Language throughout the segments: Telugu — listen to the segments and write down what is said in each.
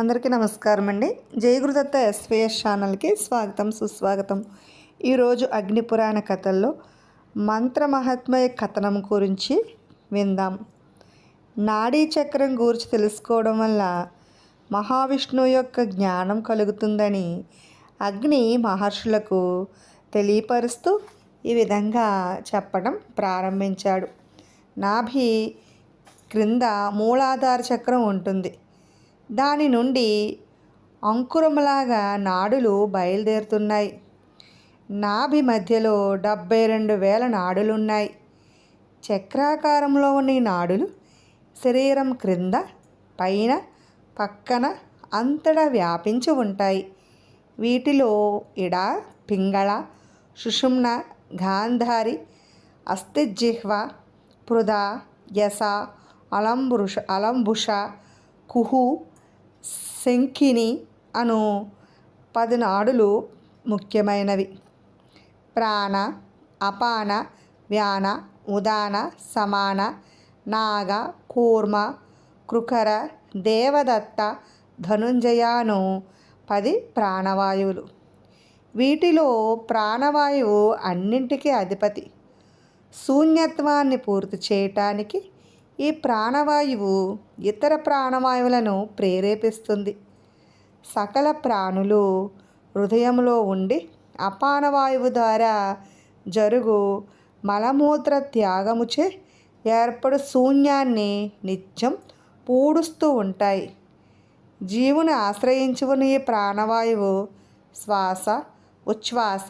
అందరికీ నమస్కారం అండి జయగురుదత్త ఎస్విఎస్ ఛానల్కి స్వాగతం సుస్వాగతం. ఈరోజు అగ్నిపురాణ కథల్లో మంత్రమహాత్మయ కథనం గురించి విందాం. నాడీ చక్రం గురించి తెలుసుకోవడం వల్ల మహావిష్ణువు యొక్క జ్ఞానం కలుగుతుందని అగ్ని మహర్షులకు తెలియపరుస్తూ ఈ విధంగా చెప్పడం ప్రారంభించాడు. నాభి క్రింద మూలాధార చక్రం ఉంటుంది. దాని నుండి అంకురములాగా నాడులు బయలుదేరుతున్నాయి. నాభి మధ్యలో డెబ్బై రెండు వేల నాడులున్నాయి. చక్రాకారంలో ఉన్న ఈ నాడులు శరీరం క్రింద పైన పక్కన అంతటా వ్యాపించి ఉంటాయి. వీటిలో ఇడ పింగళ సుషుమ్న గాంధారి అస్థిజిహ్వ పృథ యస అలంబుష అలంబుష కుహు శంఖిని అను పది నాడులు ముఖ్యమైనవి. ప్రాణ అపాన వ్యాన ఉదాన సమాన నాగ కూర్మ కృకర దేవదత్త ధనుంజయాను పది ప్రాణవాయువులు. వీటిలో ప్రాణవాయువు అన్నింటికీ అధిపతి. శూన్యత్వాన్ని పూర్తి చేయటానికి ఈ ప్రాణవాయువు ఇతర ప్రాణవాయువులను ప్రేరేపిస్తుంది. సకల ప్రాణులు హృదయంలో ఉండి అపానవాయువు ద్వారా జరుగు మలమూత్ర త్యాగముచే ఏర్పడు శూన్యాన్ని నిత్యం పూడుస్తూ ఉంటాయి. జీవుని ఆశ్రయించి ఉన్న ఈ ప్రాణవాయువు శ్వాస ఉచ్ఛ్వాస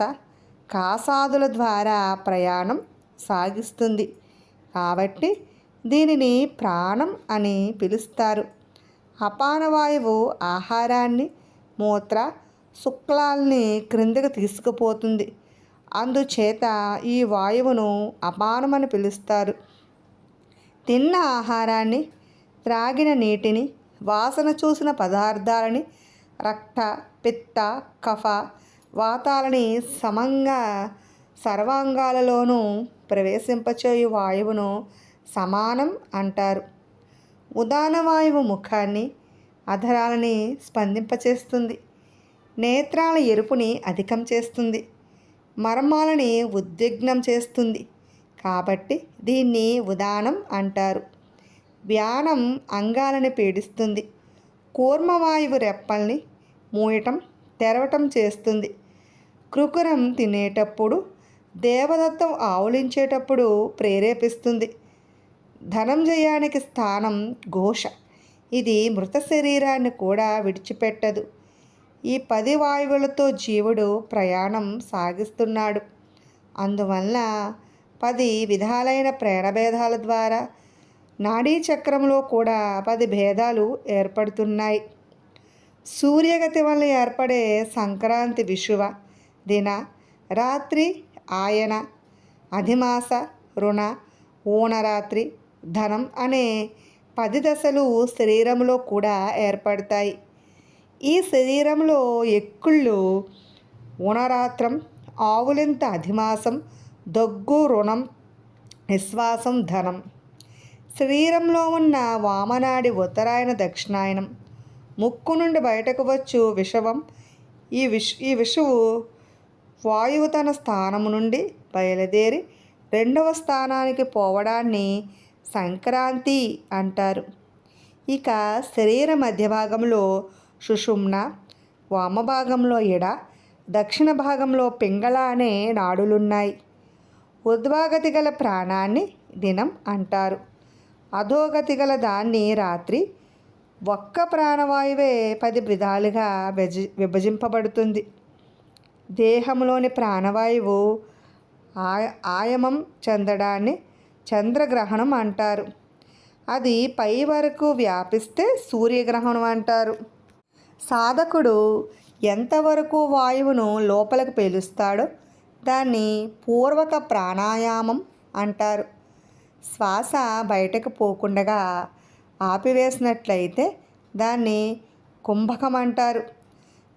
కాసాదుల ద్వారా ప్రయాణం సాగిస్తుంది. కాబట్టి దీనిని ప్రాణం అని పిలుస్తారు. అపానవాయువు ఆహారాన్ని మూత్ర శుక్లాల్ని క్రిందకు తీసుకుపోతుంది. అందుచేత ఈ వాయువును అపానమని పిలుస్తారు. తిన్న ఆహారాన్ని త్రాగిన నీటిని వాసన చూసిన పదార్థాలని రక్త పిత్త కఫ వాతాలని సమంగా సర్వాంగాలలోనూ ప్రవేశింపచేయు వాయువును సమానం అంటారు. ఉదాన వాయువు ముఖాన్ని అధరాలని స్పందింపచేస్తుంది. నేత్రాల ఎరుపుని అధికం చేస్తుంది. మర్మాలని ఉద్విగ్నం చేస్తుంది. కాబట్టి దీన్ని ఉదానం అంటారు. వ్యానం అంగాలని పీడిస్తుంది. కూర్మవాయువు రెప్పల్ని మూయటం తెరవటం చేస్తుంది. కృకురం తినేటప్పుడు దేవదత్తం ఆవులించేటప్పుడు ప్రేరేపిస్తుంది. ధనంజయానికి స్థానం ఘోష. ఇది మృత శరీరాన్ని కూడా విడిచిపెట్టదు. ఈ పది వాయువులతో జీవుడు ప్రయాణం సాగిస్తున్నాడు. అందువల్ల పది విధాలైన ప్రేరభేదాల ద్వారా నాడీ చక్రంలో కూడా పది భేదాలు ఏర్పడుతున్నాయి. సూర్యగతి వల్ల ఏర్పడే సంక్రాంతి విషువ దిన రాత్రి ఆయన అధిమాస రుణ ఊనరాత్రి ధనం అనే పది దశలు శరీరంలో కూడా ఏర్పడతాయి. ఈ శరీరంలో ఎక్కుళ్ళు ఊనరాత్రం ఆవులింత అధిమాసం దగ్గు రుణం నిశ్వాసం ధనం. శరీరంలో ఉన్న వామనాడి ఉత్తరాయణ దక్షిణాయనం. ముక్కు నుండి బయటకు వచ్చు విషవం. ఈ విష్ ఈ విషువు వాయువు తన స్థానము నుండి బయలుదేరి రెండవ స్థానానికి పోవడాన్ని సంక్రాంతి అంటారు. ఇక శరీర మధ్య భాగంలో సుషుమ్న వామభాగంలో ఎడ దక్షిణ భాగంలో పింగళ అనే నాడులున్నాయి. ఉద్వాగతి గల ప్రాణాన్ని దినం అంటారు. అధోగతి గల దాన్ని రాత్రి ఒక్క ప్రాణవాయువే పది విధాలుగా విభజి విభజింపబడుతుంది. దేహంలోని ప్రాణవాయువు ఆయమం చెందడాన్ని చంద్రగ్రహణం అంటారు. అది పై వరకు వ్యాపిస్తే సూర్యగ్రహణం అంటారు. సాధకుడు ఎంతవరకు వాయువును లోపలికి పీలుస్తాడో దాన్ని పూర్వక ప్రాణాయామం అంటారు. శ్వాస బయటకు పోకుండా ఆపివేసినట్లయితే దాన్ని కుంభకం అంటారు.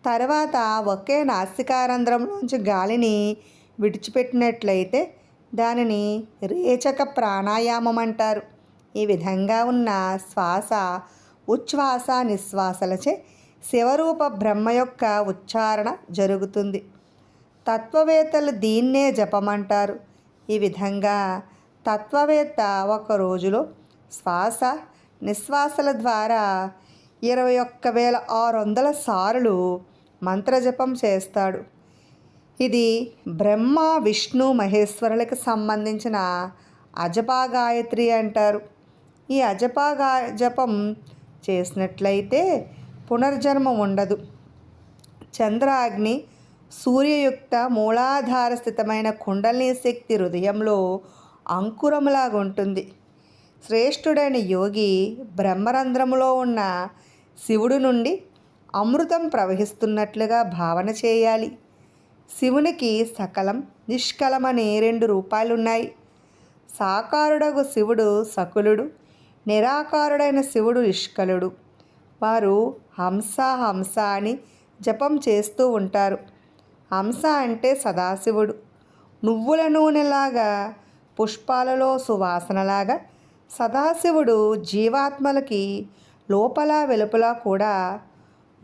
తర్వాత ఒకే నాసికారంధ్రంలోంచి గాలిని విడిచిపెట్టినట్లయితే దానిని రేచక ప్రాణాయామం అంటారు ఈ విధంగా ఉన్న శ్వాస ఉచ్ఛ్వాస నిశ్వాసలచే శివరూప బ్రహ్మ యొక్క ఉచ్చారణ జరుగుతుంది. తత్వవేత్తలు దీన్నే జపమంటారు. ఈ విధంగా తత్వవేత్త ఒక రోజులో శ్వాస నిశ్వాసల ద్వారా ఇరవై ఒక్క వేల ఆరు వందల సార్లు మంత్రజపం చేస్తాడు. ఇది బ్రహ్మ విష్ణు మహేశ్వరులకు సంబంధించిన అజపా గాయత్రి అంటారు. ఈ అజపా గా జపం చేసినట్లయితే పునర్జన్మ ఉండదు. చంద్రాగ్ని సూర్యయుక్త మూలాధార స్థితమైన కుండలిని శక్తి హృదయంలో అంకురములాగా ఉంటుంది. శ్రేష్ఠుడైన యోగి బ్రహ్మరంధ్రములో ఉన్న శివుడు నుండి అమృతం ప్రవహిస్తున్నట్లుగా భావన చేయాలి. శివునికి సకలం నిష్కలమని రెండు రూపాలున్నాయి. సాకారుడగు శివుడు సకులుడు నిరాకారుడైన శివుడు నిష్కలుడు. వారు హంస హంస అని జపం చేస్తూ ఉంటారు. హంస అంటే సదాశివుడు. నువ్వుల నూనెలాగా పుష్పాలలో సువాసనలాగా సదాశివుడు జీవాత్మలకి లోపల వెలుపల కూడా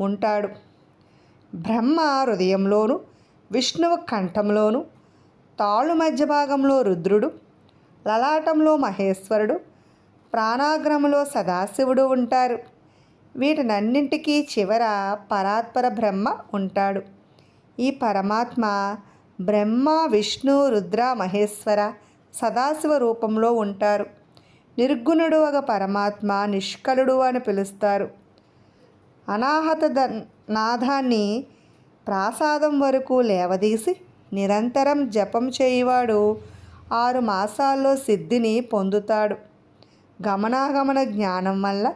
ఉంటాడు. బ్రహ్మ హృదయంలోనూ విష్ణువు కంఠంలోను తాళ్ళు మధ్య భాగంలో రుద్రుడు లలాటంలో మహేశ్వరుడు ప్రాణాగ్రములో సదాశివుడు ఉంటారు. వీటినన్నింటికీ చివర పరాత్పర బ్రహ్మ ఉంటాడు. ఈ పరమాత్మ బ్రహ్మ విష్ణు రుద్ర మహేశ్వర సదాశివ రూపంలో ఉంటారు. నిర్గుణుడు ఒక పరమాత్మ నిష్కలుడు అని పిలుస్తారు. అనాహత నాథాన్ని ప్రాసాదం వరకు లేవదీసి నిరంతరం జపం చేయువాడు ఆరు మాసాల్లో సిద్ధిని పొందుతాడు. గమనాగమన జ్ఞానం వల్ల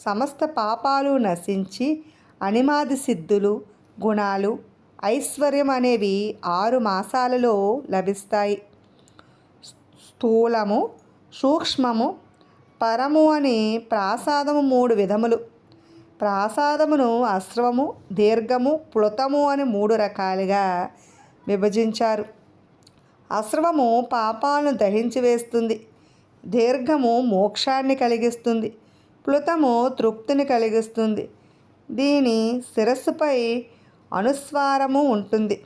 సమస్త పాపాలు నశించి అనిమాది సిద్ధులు గుణాలు ఐశ్వర్యం అనేవి ఆరు మాసాలలో లభిస్తాయి. స్థూలము సూక్ష్మము పరము అని ప్రాసాదము మూడు విధములు. ప్రాసాదమును అశ్రవము దీర్ఘము ప్లుతము అని మూడు రకాలుగా విభజించారు. అశ్రవము పాపాలను దహించి వేస్తుంది. దీర్ఘము మోక్షాన్ని కలిగిస్తుంది. ప్లుతము తృప్తిని కలిగిస్తుంది. దీని శిరస్సుపై అనుస్వారము ఉంటుంది.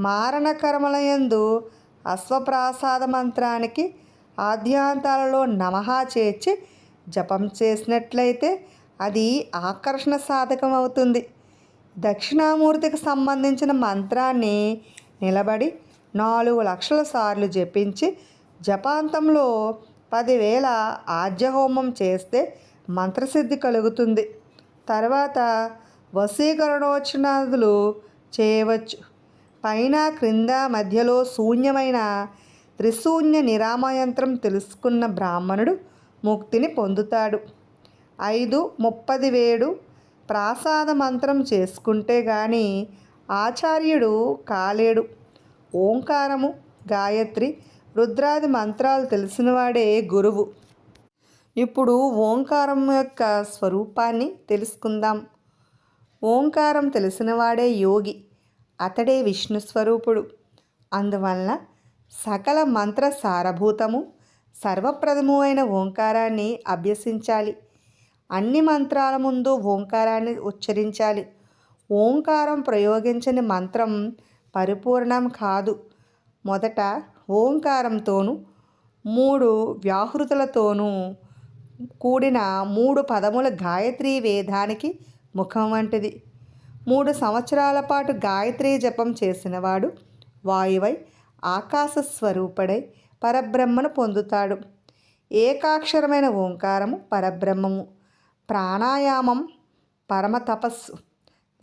మారణకర్మలయందు అశ్వప్రాసాద మంత్రానికి ఆద్యాంతాలలో నమః చేర్చి జపం చేసినట్లయితే అది ఆకర్షణ సాధకం అవుతుంది. దక్షిణామూర్తికి సంబంధించిన మంత్రాన్ని నిలబడి నాలుగు లక్షల సార్లు జపించి జపాంతంలో పదివేల ఆజ్యహోమం చేస్తే మంత్రసిద్ధి కలుగుతుంది. తర్వాత వశీకరణోచనాదులు చేయవచ్చు. పైన క్రింద మధ్యలో శూన్యమైన త్రిశూన్య నిరామయంత్రం తెలుసుకున్న బ్రాహ్మణుడు ముక్తిని పొందుతాడు. ఐదు ముప్పది వేడు ప్రాసాద మంత్రం చేసుకుంటే గాని ఆచార్యుడు కాలేడు. ఓంకారము గాయత్రి రుద్రాది మంత్రాలు తెలిసినవాడే గురువు. ఇప్పుడు ఓంకారం యొక్క స్వరూపాన్ని తెలుసుకుందాం. ఓంకారం తెలిసినవాడే యోగి అతడే విష్ణు స్వరూపుడు. అందువలన సకల మంత్ర సారభూతము సర్వప్రదము అయిన ఓంకారాన్ని అభ్యసించాలి. అన్ని మంత్రాల ముందు ఓంకారాన్ని ఉచ్చరించాలి. ఓంకారం ప్రయోగించని మంత్రం పరిపూర్ణం కాదు. మొదట ఓంకారంతోనూ మూడు వ్యాహృతులతోనూ కూడిన మూడు పదముల గాయత్రి వేదానికి ముఖం వంటిది. మూడు సంవత్సరాల పాటు గాయత్రి జపం చేసినవాడు వాయువై ఆకాశ స్వరూపడై పరబ్రహ్మను పొందుతాడు. ఏకాక్షరమైన ఓంకారము పరబ్రహ్మము. ప్రాణాయామం పరమ తపస్సు.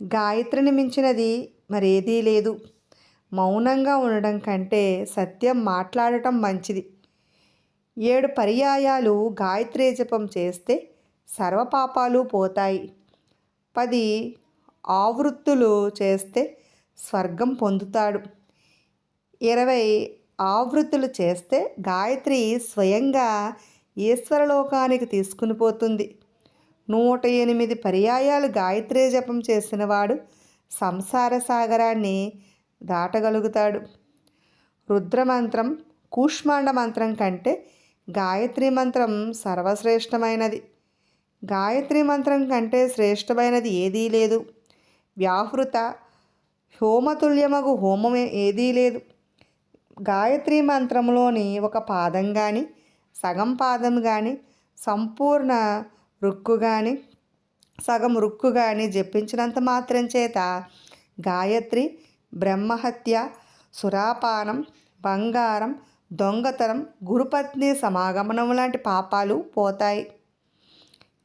గాయత్రిని మించినది మరేదీ లేదు. మౌనంగా ఉండడం కంటే సత్యం మాట్లాడటం మంచిది. ఏడు పర్యాయాలు గాయత్రి జపం చేస్తే సర్వపాపాలు పోతాయి. పది ఆవృత్తులు చేస్తే స్వర్గం పొందుతాడు. ఇరవై ఆవృత్తులు చేస్తే గాయత్రి స్వయంగా ఈశ్వరలోకానికి తీసుకుని పోతుంది. నూట ఎనిమిది పర్యాయాలు గాయత్రి జపం చేసినవాడు సంసార సాగరాన్ని దాటగలుగుతాడు. రుద్రమంత్రం కూష్మాండ మంత్రం కంటే గాయత్రి మంత్రం సర్వశ్రేష్టమైనది. గాయత్రి మంత్రం కంటే శ్రేష్టమైనది ఏదీ లేదు. వ్యాహృత హోమతుల్యమగు హోమమే ఏదీ లేదు. గాయత్రి మంత్రంలోని ఒక పాదం కానీ సగం పాదం కానీ సంపూర్ణ రుక్కు కానీ సగం రుక్కు కానీ జపించినంత మాత్రం చేత గాయత్రి బ్రహ్మహత్య సురాపానం బంగారం దొంగతనం గురుపత్ని సమాగమనం లాంటి పాపాలు పోతాయి.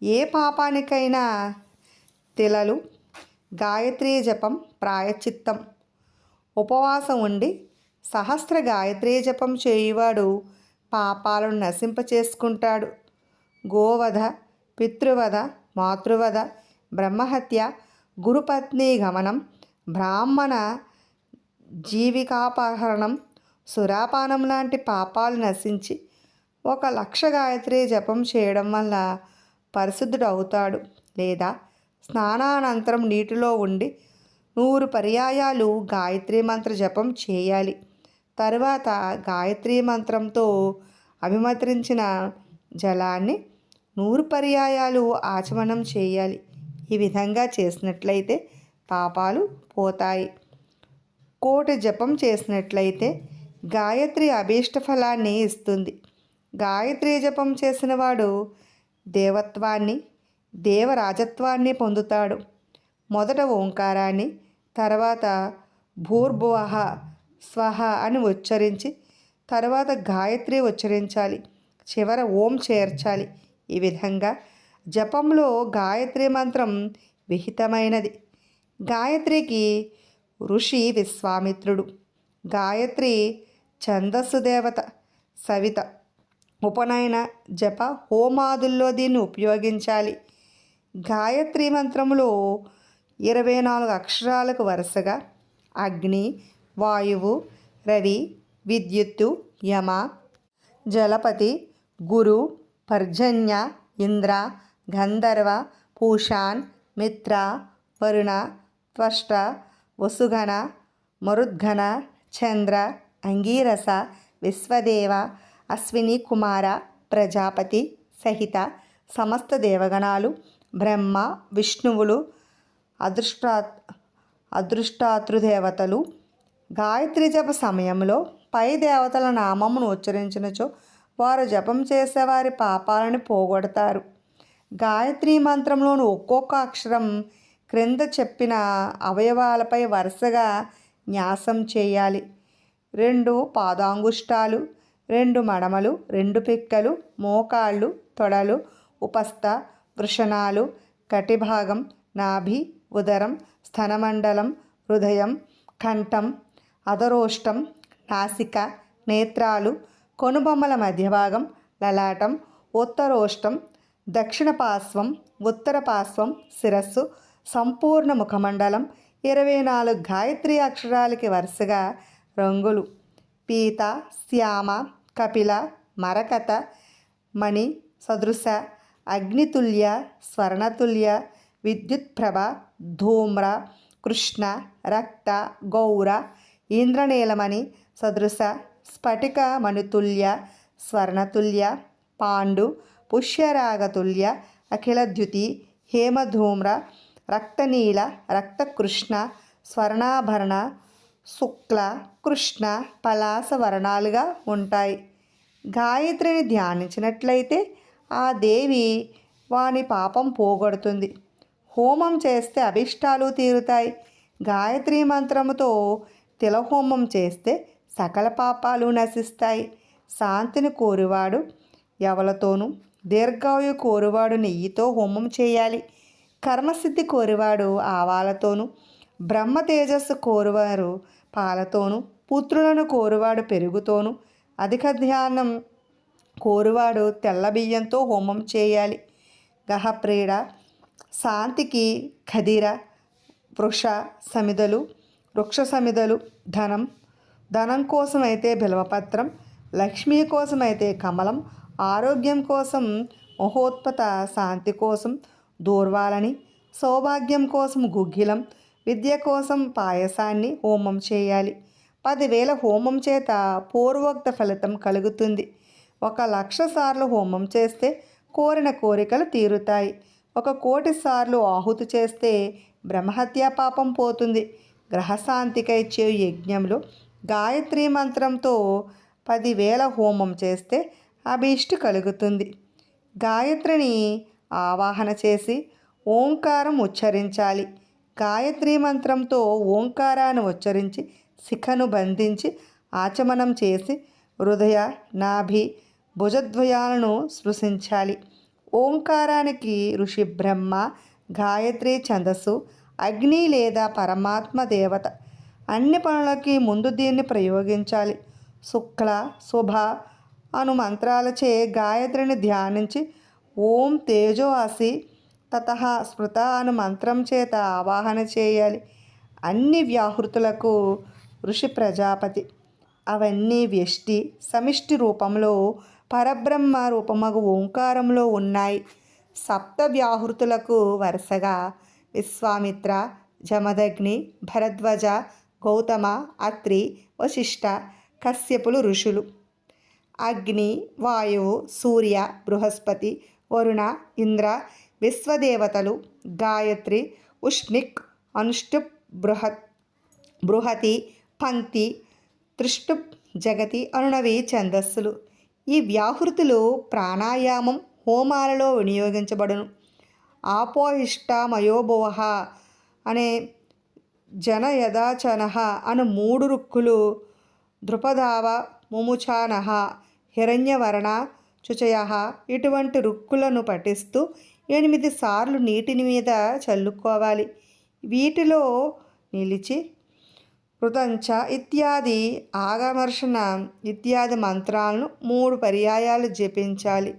ఏ పాపానికైనా తిలలు గాయత్రీ జపం ప్రాయచిత్తం ఉపవాసం ఉండి సహస్ర గాయత్రీ జపం చేయువాడు పాపాలను నశింపచేసుకుంటాడు. గోవధ పితృవధ మాతృవధ బ్రహ్మహత్య గురుపత్ని గమనం బ్రాహ్మణ జీవికాపహరణం సురాపానం లాంటి పాపాలు నశించి ఒక లక్ష గాయత్రి జపం చేయడం వల్ల పరిశుద్ధుడు అవుతాడు. లేదా స్నానానంతరం నీటిలో ఉండి నూరు పర్యాయాలు గాయత్రి మంత్ర జపం చేయాలి. తరువాత గాయత్రి మంత్రంతో అభిమంత్రించిన జలాన్ని నూరు పర్యాయాలు ఆచమనం చేయాలి. ఈ విధంగా చేసినట్లయితే పాపాలు పోతాయి. కోటి జపం చేసినట్లయితే గాయత్రి అభీష్ట ఫలాన్ని ఇస్తుంది. గాయత్రి జపం చేసిన వాడు దేవత్వాన్ని దేవరాజత్వాన్ని పొందుతాడు. మొదట ఓంకారాన్ని తర్వాత భూర్భువహ స్వహ అని ఉచ్చరించి తర్వాత గాయత్రి ఉచ్చరించాలి. చివర ఓం చేర్చాలి. ఈ విధంగా జపంలో గాయత్రి మంత్రం విహితమైనది. గాయత్రికి ఋషి విశ్వామిత్రుడు గాయత్రి ఛందస్సు దేవత సవిత. ఉపనయన జప హోమాదుల్లో దీన్ని ఉపయోగించాలి. గాయత్రి మంత్రంలో ఇరవై నాలుగు అక్షరాలకు వరుసగా అగ్ని వాయువు రవి విద్యుత్తు యమ జలపతి గురు పర్జన్య ఇంద్ర గంధర్వ పూషాన్ మిత్ర వరుణ త్వష్ట వసుగణ మరుద్గణ చంద్ర అంగీరస విశ్వదేవ అశ్విని కుమార ప్రజాపతి సహిత సమస్త దేవగణాలు బ్రహ్మ విష్ణువులు అదృష్టా అదృష్టాతృదేవతలు. గాయత్రి జప సమయంలో పై దేవతల నామమును ఉచ్చరించినచో వారు జపం చేసేవారి పాపాలను పోగొడతారు. గాయత్రి మంత్రంలోని ఒక్కొక్క అక్షరం క్రింద చెప్పిన అవయవాలపై వరుసగా న్యాసం చేయాలి. రెండు పాదాంగుష్టాలు రెండు మడమలు రెండు పిక్కలు మోకాళ్ళు తొడలు ఉపస్థ వృషణాలు కటిభాగం నాభి ఉదరం స్థనమండలం హృదయం కంఠం అధరోష్టం నాసిక నేత్రాలు కొనుబొమ్మల మధ్య భాగం లలాటం ఉత్తరోష్టం దక్షిణ పార్శ్వం ఉత్తర పార్శ్వం శిరస్సు సంపూర్ణ ముఖమండలం ఇరవై నాలుగు గాయత్రి అక్షరాలకి వరుసగా రంగులు. పీత శ్యామ కపిల మరకత మణి సదృశ అగ్నితుల్య స్వర్ణతుల్య విద్యుత్ప్రభ ధూమ్ర కృష్ణ రక్త గౌర ఇంద్రనీలమణి సదృశ స్ఫటిక మణితుల్య స్వర్ణతుల్య పాండు పుష్యరాగతుల్య అఖిలద్యుతి హేమధూమ్ర రక్తనీల రక్తకృష్ణ స్వర్ణాభరణ శుక్ల కృష్ణ పలాస వర్ణాలుగా ఉంటాయి. గాయత్రిని ధ్యానించినట్లయితే ఆ దేవి వాని పాపం పోగొడుతుంది. హోమం చేస్తే అభిష్టాలు తీరుతాయి. గాయత్రి మంత్రముతో తిలహోమం చేస్తే సకల పాపాలు నశిస్తాయి. శాంతిని కోరువాడు ఎవలతోనూ దీర్ఘాయు కోరువాడు నెయ్యితో హోమం చేయాలి. కర్మసిద్ధి కోరువాడు ఆవాలతోనూ బ్రహ్మ తేజస్సు కోరువారు పాలతోనూ పుత్రులను కోరువాడు పెరుగుతోనూ అధిక ధ్యానం కోరువాడు తెల్ల బియ్యంతో హోమం చేయాలి. గహప్రీడ శాంతికి ఖదిర వృక్ష సమిదలు వృక్ష సమిదలు ధనం ధనం కోసమైతే బిల్వపత్రం లక్ష్మీ కోసమైతే కమలం ఆరోగ్యం కోసం మహోత్పత శాంతి కోసం దూర్వాలని సౌభాగ్యం కోసం గుగ్గిలం విద్య కోసం పాయసాన్ని హోమం చేయాలి. పదివేల హోమం చేత పూర్వోక్త ఫలితం కలుగుతుంది. ఒక లక్ష సార్లు హోమం చేస్తే కోరిన కోరికలు తీరుతాయి. ఒక కోటి సార్లు ఆహుతి చేస్తే బ్రహ్మహత్యా పాపం పోతుంది. గ్రహశాంతికై చే యజ్ఞంలో గాయత్రి మంత్రంతో పదివేల హోమం చేస్తే అభీష్టి కలుగుతుంది. గాయత్రిని ఆవాహన చేసి ఓంకారం ఉచ్చరించాలి. గాయత్రి మంత్రంతో ఓంకారాన్ని ఉచ్చరించి శిఖను బంధించి ఆచమనం చేసి హృదయ నాభి భుజద్వయాలను సృశించాలి ఓంకారానికి ఋషి బ్రహ్మ గాయత్రి ఛందస్సు అగ్ని లేదా పరమాత్మ దేవత అన్ని పనులకి ముందు దీన్ని ప్రయోగించాలి. శుక్ల శుభ అను మంత్రాలచే గాయత్రిని ధ్యానించి ఓం తేజో అసి తత స్మృత అను మంత్రం చేత ఆవాహన చేయాలి. అన్ని వ్యాహృతులకు ఋషి ప్రజాపతి. అవన్నీ వ్యష్టి సమిష్టి రూపంలో పరబ్రహ్మ రూపమగు ఓంకారంలో ఉన్నాయి. సప్త వ్యాహృతులకు వరుసగా విశ్వామిత్ర జమదగ్ని భరద్వజ గౌతమ అత్రి వశిష్ట కశ్యపులు ఋషులు. అగ్ని వాయువు సూర్య బృహస్పతి వరుణ ఇంద్ర విశ్వదేవతలు గాయత్రి ఉష్ణిక్ అనుష్టుప్ బృహత్ బృహతి పంక్తి తృష్టుప్ జగతి అనునవి ఛందస్సులు. ఈ వ్యాహృతులు ప్రాణాయామం హోమాలలో వినియోగించబడును. ఆపోహిష్టమయోభువ అనే జన యథాచనహ అను మూడు రుక్కులు దృపదావ ముముచానః హిరణ్యవర్ణ చుచయ ఇటువంటి రుక్కులను పఠిస్తూ ఎనిమిది సార్లు నీటిని మీద చల్లుకోవాలి. వీటిలో నిలిచి కృతంచ ఇత్యాది ఆగమర్షణ ఇత్యాది మంత్రాలను మూడు పర్యాయాలు జపించాలి.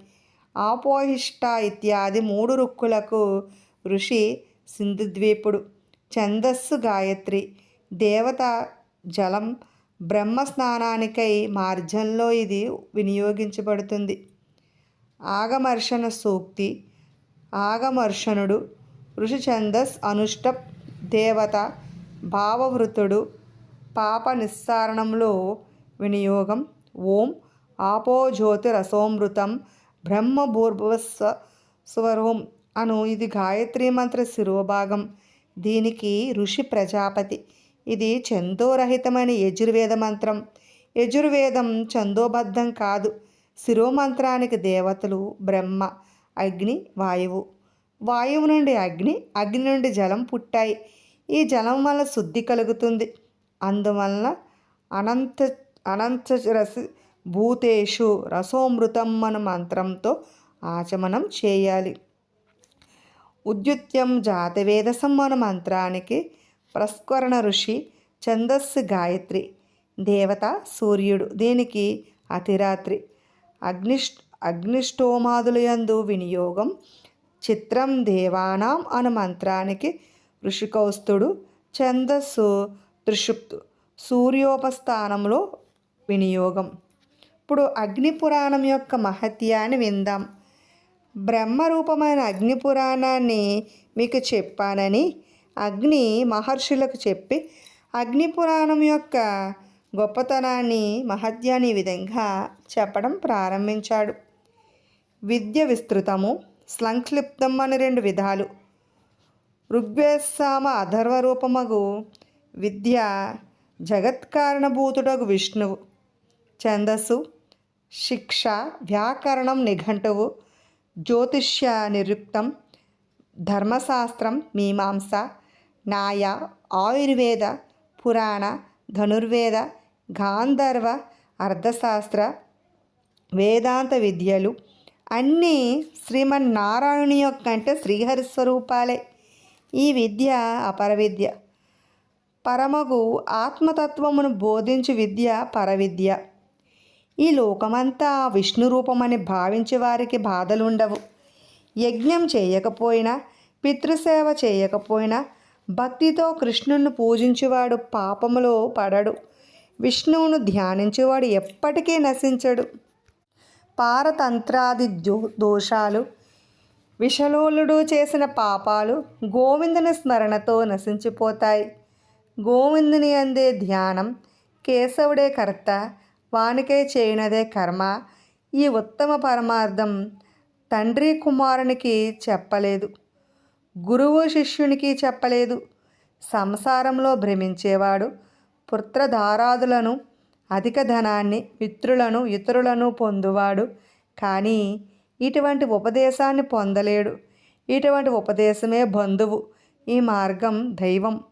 ఆపోహిష్ట ఇత్యాది మూడు రుక్కులకు ఋషి సింధుద్వీపుడు ఛందస్సు గాయత్రి. దేవత జలం బ్రహ్మ స్నానానికై మార్జంలో ఇది వినియోగించబడుతుంది. ఆగమర్షణ సూక్తి. ఆగమర్షణుడు ఋషి ఛందస్ అనుష్టప్ దేవత భావవృతుడు పాప నిస్సారణంలో వినియోగం. ఓం ఆపోజ్యోతిరసోమృతం బ్రహ్మభూర్భువస్వ స్వరోం అను ఇది గాయత్రి మంత్ర శిరోభాగం. దీనికి ఋషి ప్రజాపతి. ఇది ఛందోరహితమైన యజుర్వేద మంత్రం. యజుర్వేదం ఛందోబద్ధం కాదు. శిరోమంత్రానికి దేవతలు బ్రహ్మ అగ్ని వాయువు. వాయువు నుండి అగ్ని అగ్ని నుండి జలం పుట్టాయి. ఈ జలం వల్ల శుద్ధి కలుగుతుంది. అందువలన అనంత అనంత రసి భూతేషు రసోమృతం మన మంత్రంతో ఆచమనం చేయాలి. ఉద్యుత్యం జాతవేదసం మన మంత్రానికి ప్రస్కరణ ఋషి ఛందస్సు గాయత్రి. దేవత సూర్యుడు. దీనికి అతిరాత్రి. అగ్నిష్ అగ్నిష్టోమాదులయందు వినియోగం చిత్రం దేవానాం అను మంత్రానికి ఋషికౌస్తుడు ఛందస్సు త్రిషుప్తు. సూర్యోపస్థానంలో వినియోగం. ఇప్పుడు అగ్ని పురాణం యొక్క మహత్యాన్ని విందాం. బ్రహ్మరూపమైన అగ్ని పురాణాన్ని మీకు చెప్పానని అగ్ని మహర్షులకు చెప్పి అగ్ని పురాణం యొక్క గొప్పతనాన్ని మహత్యాన్ని ఈ విధంగా చెప్పడం ప్రారంభించాడు. విద్య విస్తృతము సంక్లిప్తం అని రెండు విధాలు. ఋగ్వేసామ అధర్వ రూపమగు విద్య జగత్కారణభూతుడగు విష్ణువు. ఛందస్సు శిక్ష వ్యాకరణం నిఘంటువు. జ్యోతిష్య నిరుక్తం ధర్మశాస్త్రం మీమాంస నాయ ఆయుర్వేద పురాణ ధనుర్వేద గాంధర్వ అర్థశాస్త్ర వేదాంత విద్యలు అన్నీ శ్రీమన్నారాయణుని యొక్క అంటే శ్రీహరి స్వరూపాలే ఈ విద్య అపర విద్య పరమగు ఆత్మతత్వమును బోధించు విద్య పరవిద్య. ఈ లోకమంతా విష్ణు రూపమని భావించే వారికి బాధలుండవు. యజ్ఞం చేయకపోయినా పితృసేవ చేయకపోయినా భక్తితో కృష్ణుణ్ణి పూజించేవాడు పాపములో పడడు. విష్ణువును ధ్యానించేవాడు ఎప్పటికీ నశించడు. పారతంత్రాది దోషాలు విషలోలుడు చేసిన పాపాలు గోవిందుని స్మరణతో నశించిపోతాయి. గోవిందుని అందే ధ్యానం కేశవుడే కర్త వానికే చేయనదే కర్మ. ఈ ఉత్తమ పరమార్థం తండ్రి కుమారునికి చెప్పలేదు. గురువు శిష్యునికి చెప్పలేదు. సంసారంలో భ్రమించేవాడు పుత్రధారాదులను అధిక ధనాన్ని మిత్రులను ఇతరులను పొందువాడు. కానీ ఇటువంటి ఉపదేశాన్ని పొందలేడు. ఇటువంటి ఉపదేశమే బంధువు. ఈ మార్గం దైవం.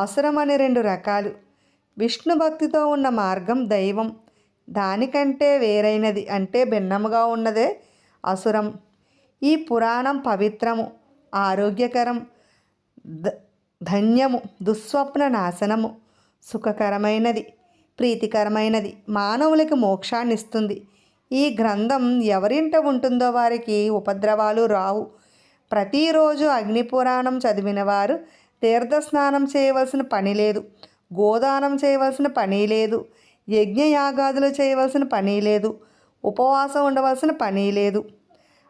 అసురం అనే రెండు రకాలు. విష్ణు భక్తితో ఉన్న మార్గం దైవం. దానికంటే వేరైనది అంటే భిన్నముగా ఉన్నదే అసురం. ఈ పురాణం పవిత్రము ఆరోగ్యకరం ద ధన్యము దుస్వప్న నాశనము సుఖకరమైనది ప్రీతికరమైనది మానవులకి మోక్షాన్ని ఇస్తుంది ఈ గ్రంథం ఎవరింట ఉంటుందో వారికి ఉపద్రవాలు రావు. ప్రతిరోజు అగ్నిపురాణం చదివిన వారు తీర్థస్నానం చేయవలసిన పని లేదు గోదానం చేయవలసిన పని లేదు. యజ్ఞయాగాదులు చేయవలసిన పని లేదు. ఉపవాసం ఉండవలసిన పని లేదు.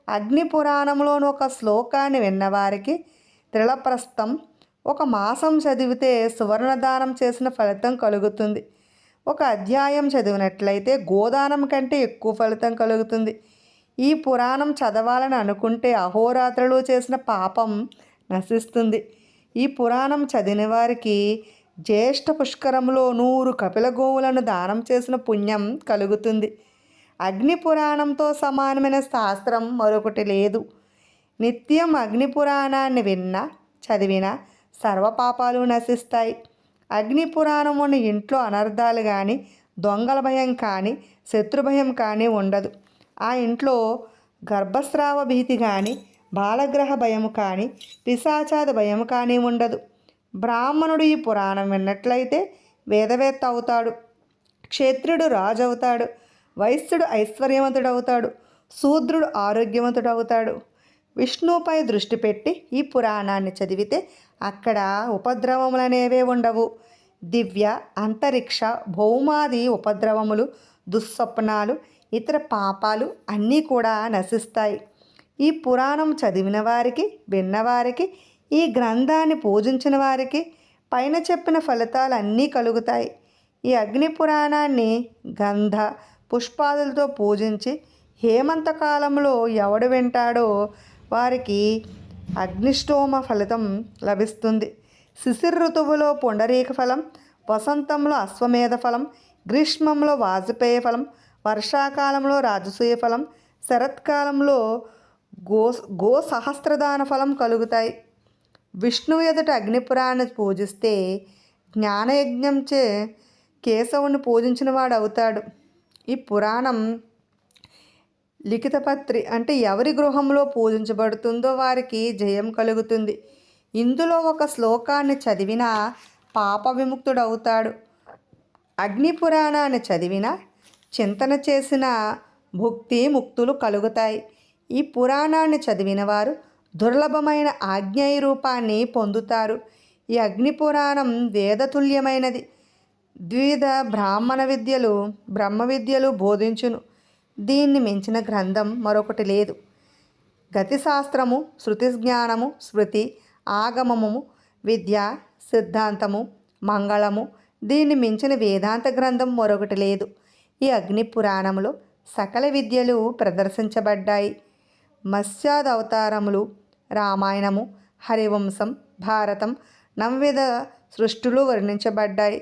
అగ్ని పురాణంలోని ఒక శ్లోకాన్ని విన్నవారికి త్రిళప్రస్థం ఒక మాసం చదివితే సువర్ణదానం చేసిన ఫలితం కలుగుతుంది. ఒక అధ్యాయం చదివినట్లయితే గోదానం కంటే ఎక్కువ ఫలితం కలుగుతుంది. ఈ పురాణం చదవాలని అనుకుంటే అహోరాత్రులు చేసిన పాపం నశిస్తుంది. ఈ పురాణం చదివిన వారికి జ్యేష్ఠ పుష్కరంలో నూరు కపిల గోవులను దానం చేసిన పుణ్యం కలుగుతుంది. అగ్ని పురాణంతో సమానమైన శాస్త్రం మరొకటి లేదు. నిత్యం అగ్ని పురాణాన్ని విన్నా చదివినా సర్వపాపాలు నశిస్తాయి. అగ్ని పురాణం ఉన్న ఇంట్లో అనర్థాలు కానీ దొంగల భయం కానీ శత్రుభయం కానీ ఉండదు. ఆ ఇంట్లో గర్భస్రావ భీతి కానీ బాలగ్రహ భయం కానీ పిశాచాద భయం కానీ ఉండదు. బ్రాహ్మణుడు ఈ పురాణం విన్నట్లయితే వేదవేత్త అవుతాడు క్షేత్రుడు రాజు అవుతాడు వైశ్యుడు ఐశ్వర్యవంతుడు అవుతాడు శూద్రుడు ఆరోగ్యవంతుడు అవుతాడు విష్ణువుపై దృష్టి పెట్టి ఈ పురాణాన్ని చదివితే అక్కడ ఉపద్రవములనేవే ఉండవు. దివ్య అంతరిక్ష భౌమాది ఉపద్రవములు దుస్వప్నాలు ఇతర పాపాలు అన్నీ కూడా నశిస్తాయి. ఈ పురాణం చదివిన వారికి విన్నవారికి ఈ గ్రంథాన్ని పూజించిన వారికి పైన చెప్పిన ఫలితాలు అన్నీ కలుగుతాయి. ఈ అగ్ని పురాణాన్ని గంధ పుష్పాదులతో పూజించి హేమంతకాలంలో ఎవడు వింటాడో వారికి అగ్నిష్టోమ ఫలితం లభిస్తుంది. శిశిర ఋతువులో పుండరీక ఫలం వసంతంలో అశ్వమేధ ఫలం గ్రీష్మంలో వాజపేయ ఫలం వర్షాకాలంలో రాజసూయ ఫలం శరత్కాలంలో గో గో సహస్రదాన ఫలం కలుగుతాయి. విష్ణువు ఎదుట అగ్నిపురాన్ని పూజిస్తే జ్ఞానయజ్ఞంచే కేశవుని పూజించిన వాడు అవుతాడు ఈ పురాణం లిఖితపత్రి అంటే ఎవరి గృహంలో పూజించబడుతుందో వారికి జయం కలుగుతుంది. ఇందులో ఒక శ్లోకాన్ని చదివినా పాప విముక్తుడవుతాడు. అగ్ని పురాణాన్ని చదివిన చింతన చేసిన భుక్తి ముక్తులు కలుగుతాయి. ఈ పురాణాన్ని చదివిన వారు దుర్లభమైన ఆజ్ఞేయ రూపాన్ని పొందుతారు. ఈ అగ్ని పురాణం వేదతుల్యమైనది. ద్విధ బ్రాహ్మణ విద్యలు బ్రహ్మ విద్యలు బోధించును. దీన్ని మించిన గ్రంథం మరొకటి లేదు. గతిశాస్త్రము శృతి జ్ఞానము స్మృతి ఆగమము విద్య సిద్ధాంతము మంగళము దీన్ని మించిన వేదాంత గ్రంథం మరొకటి లేదు. ఈ అగ్ని పురాణంలో సకల విద్యలు ప్రదర్శించబడ్డాయి. మత్స్యాదవతారములు రామాయణము హరివంశం భారతం నవ్విధ సృష్టులు వర్ణించబడ్డాయి.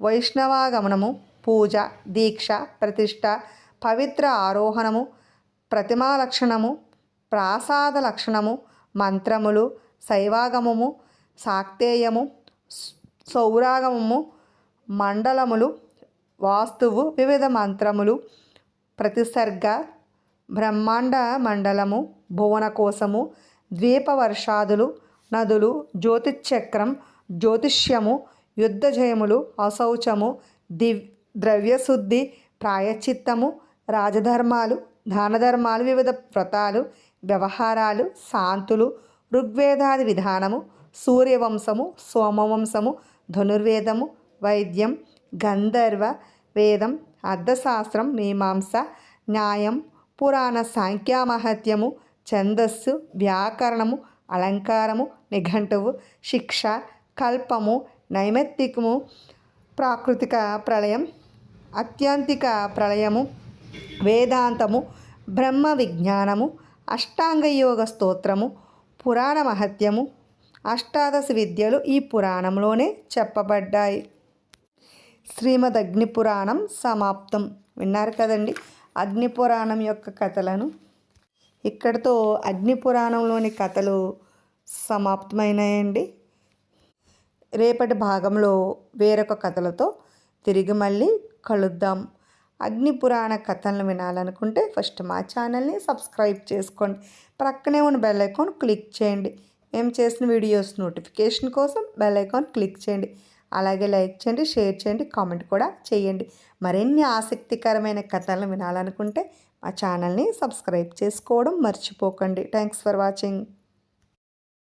వైష్ణవాగమనము పూజ దీక్ష ప్రతిష్ట పవిత్ర ఆరోహణము ప్రతిమా లక్షణము ప్రాసాద లక్షణము మంత్రములు శైవాగమము శాక్తేయము సౌరాగమము మండలములు వాస్తువు వివిధ మంత్రములు ప్రతిసర్గ బ్రహ్మాండ మండలము భువన కోసము ద్వీపవర్షాదులు నదులు జ్యోతిచక్రం జ్యోతిష్యము యుద్ధ జయములు అశౌచము దివ్ ద్రవ్యశుద్ధి ప్రాయచిత్తము రాజధర్మాలు దానధర్మాలు వివిధ వ్రతాలు వ్యవహారాలు శాంతులు ఋగ్వేదాది విధానము సూర్యవంశము సోమవంశము ధనుర్వేదము వైద్యం గంధర్వ వేదం అర్థశాస్త్రం మీమాంస న్యాయం పురాణ సాంఖ్యామహత్యము ఛందస్సు వ్యాకరణము అలంకారము నిఘంటువు శిక్ష కల్పము నైమిత్తికము ప్రాకృతిక ప్రళయం అత్యంతిక ప్రళయము వేదాంతము బ్రహ్మ విజ్ఞానము అష్టాంగయోగ స్తోత్రము పురాణ మహత్యము అష్టాదశ విద్యలు ఈ పురాణంలోనే చెప్పబడ్డాయి. శ్రీమద్ అగ్ని పురాణం సమాప్తం. విన్నారు కదండి? అగ్ని పురాణం యొక్క కథలను. ఇక్కడితో అగ్ని పురాణంలోని కథలు సమాప్తమైనాయండి. రేపటి భాగంలో వేరొక కథలతో తిరిగి మళ్ళీ కలుద్దాం. అగ్ని పురాణ కథలను వినాలనుకుంటే ఫస్ట్ మా ఛానల్ని సబ్స్క్రైబ్ చేసుకోండి. ప్రక్కనే ఉన్న బెల్ ఐకాన్ క్లిక్ చేయండి. మేము చేసిన వీడియోస్ నోటిఫికేషన్ కోసం బెల్ ఐకాన్ క్లిక్ చేయండి. అలాగే లైక్ చేయండి షేర్ చేయండి కామెంట్ కూడా చేయండి. మరిన్ని ఆసక్తికరమైన కథలను వినాలనుకుంటే మా ఛానల్ని సబ్స్క్రైబ్ చేసుకోవడం మర్చిపోకండి. Thanks for watching